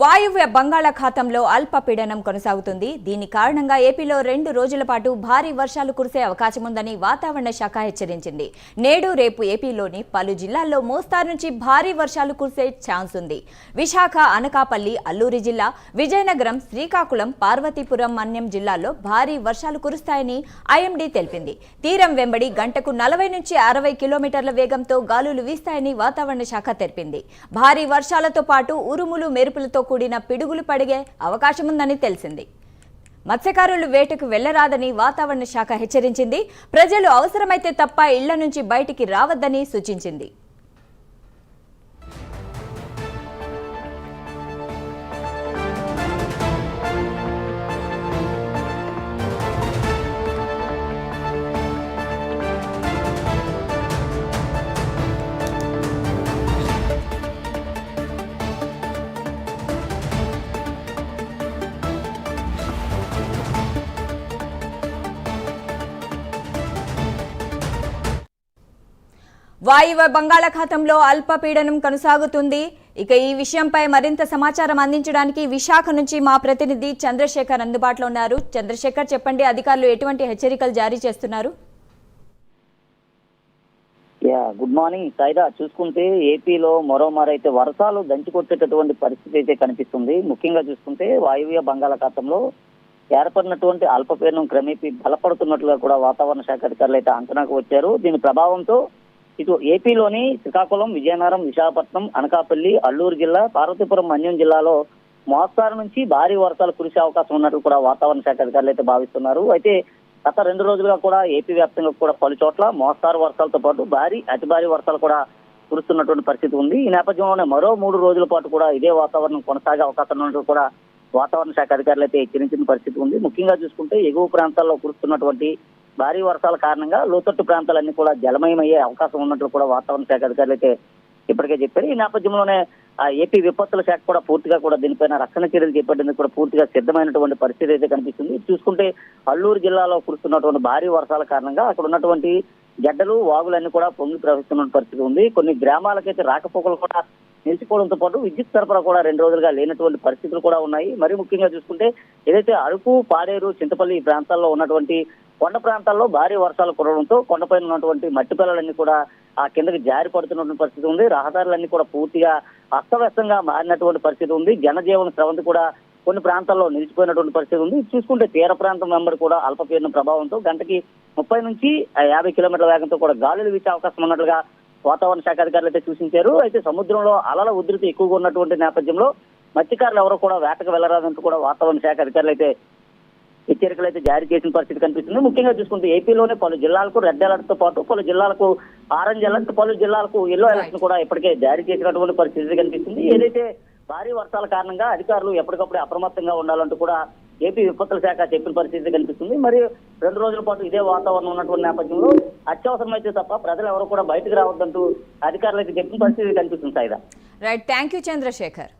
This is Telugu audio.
వాయువ్య బంగాళాఖాతంలో అల్పపీడనం కొనసాగుతుంది. దీని కారణంగా ఏపీలో రెండు రోజుల పాటు భారీ వర్షాలు కురిసే అవకాశం ఉందని వాతావరణ శాఖ హెచ్చరించింది. నేడు రేపు ఏపీలోని పలు జిల్లాల్లో మోస్తారు నుంచి భారీ వర్షాలు కురిసే ఛాన్స్ ఉంది. విశాఖ అనకాపల్లి అల్లూరి జిల్లా విజయనగరం శ్రీకాకుళం పార్వతీపురం మన్యం జిల్లాల్లో భారీ వర్షాలు కురుస్తాయని ఐఎండీ తెలిపింది. తీరం వెంబడి గంటకు నలభై నుంచి అరవై కిలోమీటర్ల వేగంతో గాలులు వీస్తాయని వాతావరణ శాఖ తెలిపింది. భారీ వర్షాలతో పాటు ఉరుములు మెరుపులతో కూడిన పిడుగులు పడిగే అవకాశముందని తెలిసింది. మత్స్యకారులు వేటకు వెళ్ళరాదని వాతావరణ శాఖ హెచ్చరించింది. ప్రజలు అవసరమైతే తప్ప ఇళ్ళ నుంచి బయటికి రావద్దని సూచించింది. వాయువ బంగాళాఖాతంలో అల్పపీడనం కొనసాగుతుంది. ఇక ఈ విషయంపై మరింత సమాచారం అందించడానికి విశాఖ నుంచి మా ప్రతినిధి చంద్రశేఖర్ అందుబాటులో ఉన్నారు. చంద్రశేఖర్ చెప్పండి అధికారులు ఎటువంటి హెచ్చరికలు జారీ చేస్తున్నారు? Yeah good morning. సైదా చూసుకుంటే ఏపీలో మరోమారైతే వర్షాలు దంచి కొట్టేటటువంటి పరిస్థితి అయితే కనిపిస్తుంది. ముఖ్యంగా చూసుకుంటే వాయువ్య బంగాళాఖాతంలో ఏర్పడినటువంటి అల్పపీడనం క్రమేపీ బలపడుతున్నట్లుగా కూడా వాతావరణ శాఖ అధికారులు అయితే అంచనాకు వచ్చారు. దీని ప్రభావంతో ఇటు ఏపీలోని శ్రీకాకుళం విజయనగరం విశాఖపట్నం అనకాపల్లి అల్లూరు జిల్లా పార్వతీపురం మన్యం జిల్లాలో మోస్తారు నుంచి భారీ వర్షాలు కురిసే అవకాశం ఉన్నట్లు కూడా వాతావరణ శాఖ అధికారులు అయితే భావిస్తున్నారు. అయితే గత రెండు రోజులుగా కూడా ఏపీ వ్యాప్తంగా కూడా పలు చోట్ల మోస్తారు వర్షాలతో పాటు భారీ అతి భారీ వర్షాలు కూడా కురుస్తున్నటువంటి పరిస్థితి ఉంది. ఈ నేపథ్యంలోనే మరో మూడు రోజుల పాటు కూడా ఇదే వాతావరణం కొనసాగే అవకాశం ఉన్నట్టు కూడా వాతావరణ శాఖ అధికారులు అయితే హెచ్చరించిన పరిస్థితి ఉంది. ముఖ్యంగా చూసుకుంటే ఎగువ ప్రాంతాల్లో కురుస్తున్నటువంటి భారీ వర్షాల కారణంగా లోతట్టు ప్రాంతాలన్నీ కూడా జలమయమయ్యే అవకాశం ఉన్నట్లు కూడా వాతావరణ శాఖ అధికారులు అయితే ఇప్పటికే చెప్పారు. ఈ నేపథ్యంలోనే ఆ ఏపీ విపత్తుల శాఖ కూడా పూర్తిగా కూడా దీనిపైన రక్షణ చర్యలు చేపట్టేందుకు కూడా పూర్తిగా సిద్ధమైనటువంటి పరిస్థితి అయితే కనిపిస్తుంది. చూసుకుంటే అల్లూరు జిల్లాలో కురుస్తున్నటువంటి భారీ వర్షాల కారణంగా అక్కడ ఉన్నటువంటి గడ్డలు వాగులన్నీ కూడా పొంగి ప్రవహిస్తున్న పరిస్థితి ఉంది. కొన్ని గ్రామాలకైతే రాకపోకలు కూడా నిలిచిపోవడంతో పాటు విద్యుత్ సరఫరా కూడా రెండు రోజులుగా లేనటువంటి పరిస్థితులు కూడా ఉన్నాయి. మరి ముఖ్యంగా చూసుకుంటే ఏదైతే అరకు పాడేరు చింతపల్లి ఈ ప్రాంతాల్లో ఉన్నటువంటి కొండ ప్రాంతాల్లో భారీ వర్షాలు కురవడంతో కొండపైన ఉన్నటువంటి మట్టి పిల్లలన్నీ కూడా ఆ కిందకి జారి పడుతున్నటువంటి పరిస్థితి ఉంది. రహదారులన్నీ కూడా పూర్తిగా అస్తవ్యస్తంగా మారినటువంటి పరిస్థితి ఉంది. జనజీవన స్రవంతి కూడా కొన్ని ప్రాంతాల్లో నిలిచిపోయినటువంటి పరిస్థితి ఉంది. చూసుకుంటే తీర ప్రాంతం వెంబడి కూడా అల్పపీడన ప్రభావంతో గంటకి ముప్పై నుంచి యాభై కిలోమీటర్ల వేగంతో కూడా గాలులు వీచే అవకాశం ఉన్నట్లుగా వాతావరణ శాఖ అధికారులు అయితే సూచించారు. అయితే సముద్రంలో అలల ఉధృతి ఎక్కువగా ఉన్నటువంటి నేపథ్యంలో మత్స్యకారులు ఎవరు కూడా వేటకు వెళ్ళరాదంటూ కూడా వాతావరణ శాఖ అధికారులు అయితే హెచ్చరికలు అయితే జారీ చేసిన పరిస్థితి కనిపిస్తుంది. ముఖ్యంగా చూసుకుంటే ఏపీలోనే పలు జిల్లాలకు రెడ్ అలర్ట్తో పాటు పలు జిల్లాలకు ఆరెంజ్ అలర్ట్ పలు జిల్లాలకు ఎల్లో అలర్ట్ కూడా ఇప్పటికే జారీ చేసినటువంటి పరిస్థితి కనిపిస్తుంది. ఏదైతే భారీ వర్షాల కారణంగా అధికారులు ఎప్పటికప్పుడు అప్రమత్తంగా ఉండాలంటూ కూడా ఏపీ విపత్తుల శాఖ చెప్పిన పరిస్థితి కనిపిస్తుంది. మరి రెండు రోజుల పాటు ఇదే వాతావరణం ఉన్నటువంటి నేపథ్యంలో అత్యవసరమైతే తప్ప ప్రజలు ఎవరు కూడా బయటకు రావద్దంటూ అధికారులు అయితే చెప్పిన పరిస్థితి కనిపిస్తుంది Saida right thank you Chandrasekhar